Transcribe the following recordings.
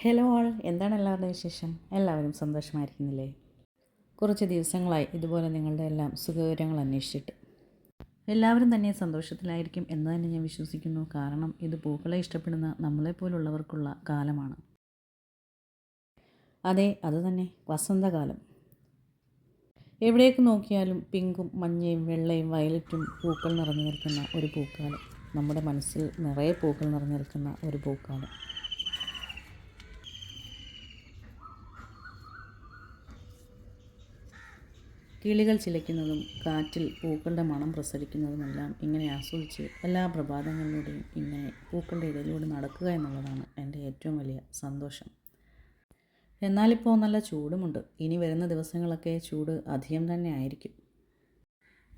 Hello ആൾ എന്താണ് എല്ലാവരുടെയും വിശേഷം? എല്ലാവരും സന്തോഷമായിരിക്കുന്നില്ലേ? കുറച്ച് ദിവസങ്ങളായി ഇതുപോലെ നിങ്ങളുടെ എല്ലാം സുഖവിവരങ്ങൾ അന്വേഷിച്ചിട്ട്. എല്ലാവരും തന്നെ സന്തോഷത്തിലായിരിക്കും എന്ന് തന്നെ ഞാൻ വിശ്വസിക്കുന്നു. കാരണം ഇത് പൂക്കളെ ഇഷ്ടപ്പെടുന്ന നമ്മളെപ്പോലുള്ളവർക്കുള്ള കാലമാണ്. അതെ അത് തന്നെ. വസന്തകാലം. എവിടേക്ക് നോക്കിയാലും പിങ്കും മഞ്ഞയും വെള്ളയും വയലറ്റും പൂക്കൾ നിറഞ്ഞു നിൽക്കുന്ന ഒരു പൂക്കാലം. നമ്മുടെ മനസ്സിൽ നിറയെ പൂക്കൾ നിറഞ്ഞു നിൽക്കുന്ന ഒരു പൂക്കാലം. കിളികൾ ചിലയ്ക്കുന്നതും കാറ്റിൽ പൂക്കളുടെ മണം പ്രസരിക്കുന്നതുമെല്ലാം ഇങ്ങനെ ആസ്വദിച്ച് എല്ലാ പ്രഭാതങ്ങളിലൂടെയും ഇങ്ങനെ പൂക്കളുടെ ഇടയിലൂടെ നടക്കുക എന്നുള്ളതാണ് എന്റെ ഏറ്റവും വലിയ സന്തോഷം. എന്നാലിപ്പോൾ നല്ല ചൂടുമുണ്ട്. ഇനി വരുന്ന ദിവസങ്ങളൊക്കെ ചൂട് അധികം തന്നെ ആയിരിക്കും.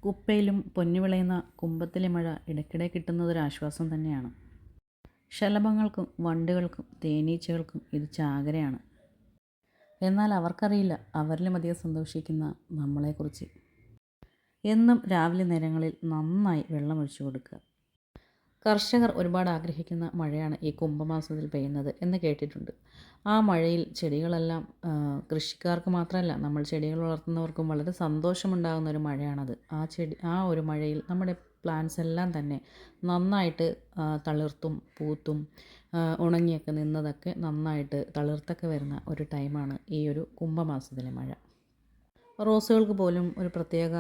കുപ്പയിലും പൊന്നുവിളയുന്ന കുമ്പത്തിലെ മഴ ഇടയ്ക്കിടെ കിട്ടുന്നതൊരാശ്വാസം തന്നെയാണ്. ശലഭങ്ങൾക്കും വണ്ടുകൾക്കും തേനീച്ചകൾക്കും ഇത് ചാകരയാണ്. എന്നാൽ അവർക്കറിയില്ല അവരിലും അധികം സന്തോഷിക്കുന്ന നമ്മളെക്കുറിച്ച്. എന്നും രാവിലെ നേരങ്ങളിൽ നന്നായി വെള്ളമൊഴിച്ചു കൊടുക്കുക. കർഷകർ ഒരുപാട് ആഗ്രഹിക്കുന്ന മഴയാണ് ഈ കുംഭമാസത്തിൽ പെയ്യുന്നത് എന്ന് കേട്ടിട്ടുണ്ട്. ആ മഴയിൽ ചെടികളെല്ലാം കൃഷിക്കാർക്ക് മാത്രമല്ല നമ്മൾ ചെടികൾ വളർത്തുന്നവർക്കും വളരെ സന്തോഷമുണ്ടാകുന്ന ഒരു മഴയാണത്. ആ ചെടി ആ ഒരു മഴയിൽ നമ്മുടെ പ്ലാന്റ്സ് എല്ലാം തന്നെ നന്നായിട്ട് തളിർത്തും പൂത്തും ഉണങ്ങിയൊക്കെ നിന്നതൊക്കെ നന്നായിട്ട് തളിർത്തൊക്കെ വരുന്ന ഒരു ടൈമാണ് ഈ ഒരു കുംഭമാസത്തിലെ മഴ. റോസുകൾക്ക് പോലും ഒരു പ്രത്യേക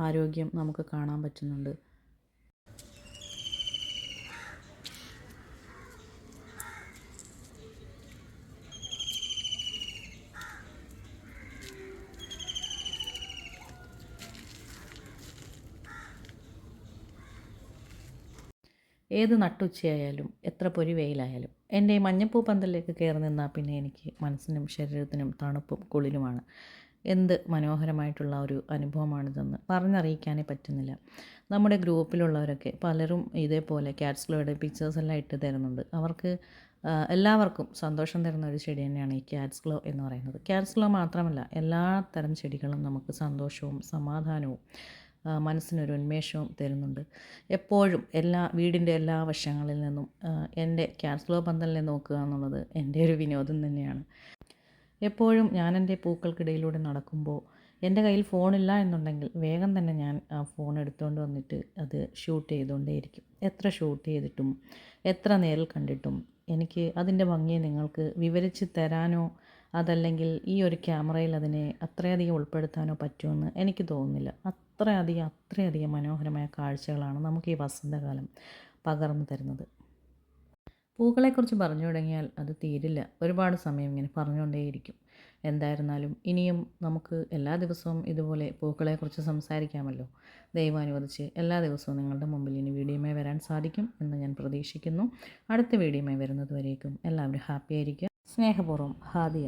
ആരോഗ്യം നമുക്ക് കാണാൻ പറ്റുന്നുണ്ട്. ഏത് നട്ടുച്ചയായാലും എത്ര പൊരി വെയിലായാലും. എന്റെ ഈ മഞ്ഞപ്പൂ പന്തലിലേക്ക് കയറി നിന്നാൽ പിന്നെ എനിക്ക് മനസ്സിനും ശരീരത്തിനും തണുപ്പും കുളിരുമാണ്. എന്ത് മനോഹരമായിട്ടുള്ള ഒരു അനുഭവമാണിതെന്ന് പറഞ്ഞറിയിക്കാനേ പറ്റുന്നില്ല. നമ്മുടെ ഗ്രൂപ്പിലുള്ളവരൊക്കെ പലരും ഇതേപോലെ ക്യാറ്റ്സ്ലോയുടെ പിക്ചേഴ്സ് എല്ലാം ഇട്ട് തരുന്നുണ്ട്. അവർക്ക് എല്ലാവർക്കും സന്തോഷം തരുന്ന ഒരു ചെടി തന്നെയാണ് ഈ ക്യാറ്റ്സ് ഗ്ലോ എന്ന് പറയുന്നത്. ക്യാറ്റ്സ് ഗ്ലോ മാത്രമല്ല എല്ലാ തരം ചെടികളും നമുക്ക് സന്തോഷവും സമാധാനവും മനസ്സിനൊരു ഉന്മേഷവും തരുന്നുണ്ട്. എപ്പോഴും എല്ലാ വീടിന്റെ എല്ലാ വശങ്ങളിൽ നിന്നും എന്റെ ക്യാൻസ്ലോ പന്തലിനെ നോക്കുക എന്നുള്ളത് എന്റെ ഒരു വിനോദം തന്നെയാണ്. എപ്പോഴും ഞാൻ എന്റെ പൂക്കൾക്കിടയിലൂടെ നടക്കുമ്പോൾ എന്റെ കയ്യിൽ ഫോണില്ല എന്നുണ്ടെങ്കിൽ വേഗം തന്നെ ഞാൻ ആ ഫോൺ എടുത്തുകൊണ്ട് വന്നിട്ട് അത് ഷൂട്ട് ചെയ്തുകൊണ്ടേയിരിക്കും എത്ര ഷൂട്ട് ചെയ്തിട്ടും എത്ര നേരിൽ കണ്ടിട്ടും എനിക്ക് അതിന്റെ ഭംഗിയെ നിങ്ങൾക്ക് വിവരിച്ച് തരാനോ അതല്ലെങ്കിൽ ഈ ഒരു ക്യാമറയിൽ അതിനെ അത്രയധികം ഉൾപ്പെടുത്താനോ പറ്റുമെന്ന് എനിക്ക് തോന്നുന്നില്ല. അത്രയധികം അത്രയധികം മനോഹരമായ കാഴ്ചകളാണ് നമുക്ക് ഈ വസന്തകാലം പകർന്നു തരുന്നത്. പൂക്കളെക്കുറിച്ച് പറഞ്ഞു തുടങ്ങിയാൽ അത് തീരില്ല. ഒരുപാട് സമയം ഇങ്ങനെ പറഞ്ഞുകൊണ്ടേയിരിക്കും. എന്തായിരുന്നാലും ഇനിയും നമുക്ക് എല്ലാ ദിവസവും ഇതുപോലെ പൂക്കളെക്കുറിച്ച് സംസാരിക്കാമല്ലോ. ദൈവം അനുവദിച്ച് എല്ലാ ദിവസവും നിങ്ങളുടെ മുമ്പിൽ ഇനി വീഡിയോമായി വരാൻ സാധിക്കും എന്ന് ഞാൻ പ്രതീക്ഷിക്കുന്നു. അടുത്ത വീഡിയോമായി വരുന്നത് വരേക്കും എല്ലാവരും ഹാപ്പി ആയിരിക്കുക. സ്നേഹപൂർവം ഹാദിയ.